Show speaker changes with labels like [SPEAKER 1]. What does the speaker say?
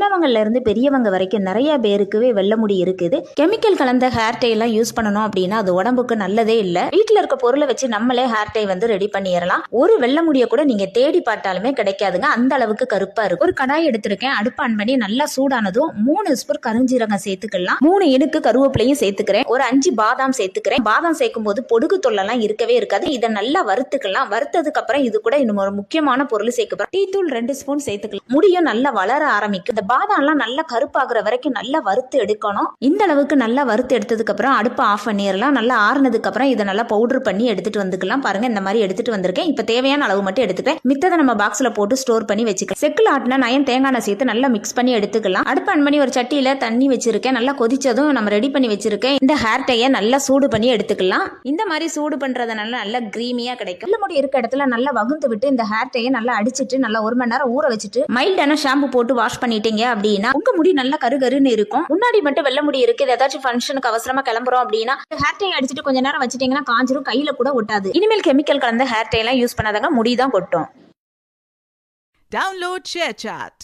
[SPEAKER 1] சின்னவங்கள்ல இருந்து பெரியவங்க வரைக்கும் நிறைய பேருக்குவே வெள்ள முடி இருக்குது. கெமிக்கல் கலந்த ஹேர் டை எல்லாம் யூஸ் பண்ணணும் அப்படின்னா அது உடம்புக்கு நல்லதே இல்ல. வீட்டில் இருக்க பொருளை வச்சு நம்மளே ஹேர் டை வந்து ரெடி பண்ணிடலாம். ஒரு வெள்ள முடிய கூட நீங்க தேடி பார்த்தாலுமே கிடைக்காதுங்க. அந்த அளவுக்கு கருப்பா இருக்கும். ஒரு கடாய் எடுத்திருக்கேன். அடுப்பு ஆன் பண்ணி நல்லா சூடானதும் மூணு ஸ்பூன் கருஞ்சீரகம் சேர்த்துக்கலாம். மூணு இனுக்கு கருவேப்பிலையும் சேர்த்துக்கிறேன். ஒரு அஞ்சு பாதாம் சேர்த்துக்கிறேன். பாதாம் சேர்க்கும் போது பொடுகு தொல்லலாம் இருக்கவே இருக்காது. இதை நல்லா வறுத்துக்கலாம். வறுத்ததுக்கு அப்புறம் இது கூட இன்னும் ஒரு முக்கியமான பொருள் சேர்க்கப்படும் டீ தூள் ரெண்டு ஸ்பூன் சேர்த்துக்கலாம். முடியும் நல்லா வளர ஆரம்பிக்கும். இந்த பாதாம்லாம் நல்லா கருப்பாகிற வரைக்கும் நல்லா வறுத்து எடுக்கணும். இந்த அளவுக்கு நல்லா வறுத்து எடுத்ததுக்கப்புறம் அடுப்பை ஆஃப் பண்ணிடலாம் நல்லா ஆறுனதுக்கப்புறம் இதை நல்லா பவுடர் பண்ணி எடுத்துட்டு வந்துக்கலாம். பாருங்க இந்த மாதிரி எடுத்துட்டு வந்திருக்கேன். இப்போ தேவையான அளவு மட்டும் எடுத்துக்கிறேன் மித்ததை நம்ம பாக்ஸில் போட்டு ஸ்டோர் பண்ணி வச்சுக்கலாம். செக்கில் ஆட்டினா நயன் தேங்காய் எண்ணெய் சேர்த்து நல்லா மிக்ஸ் பண்ணி எடுத்துக்கலாம். அடுப்பு ஆன் பண்ணி ஒரு சட்டியில் தண்ணி வச்சிருக்கேன். நல்லா கொதிச்சதும் நம்ம ரெடி பண்ணி வச்சிருக்கேன். இந்த ஹேர் டையை நல்லா சூடு பண்ணி எடுத்துக்கலாம். இந்த மாதிரி சூடு பண்றதுனால நல்லா கிரீமியா கிடைக்கும். வெள்ளை முடி இருக்க இடத்துல நல்லா வகுந்து விட்டு இந்த ஹேர் டையை நல்லா அடிச்சிட்டு நல்லா ஒரு மணி நேரம் ஊற வச்சுட்டு மைல்டான ஷாம்பு போட்டு வாஷ் பண்ணிட்டீங்க அப்படின்னா உங்க முடி நல்லா கருகருன்னு இருக்கும். முன்னாடி மட்டும் வெள்ள முடி இருக்கு. ஏதாச்சும் ஃபங்க்ஷனுக்கு அவசரமா கிளம்புறோம் அப்படின்னா ஹேர் டை அடிச்சிட்டு கொஞ்ச நேரம் வச்சிட்டீங்கன்னா காஞ்சிரும் கையில கூட ஒட்டாது. இனிமேல் கெமிக்கல் கலந்த ஹேர் டை எல்லாம் யூஸ் பண்ணாதாங்க முடி தான் கொட்டும்.
[SPEAKER 2] Download ShareChat.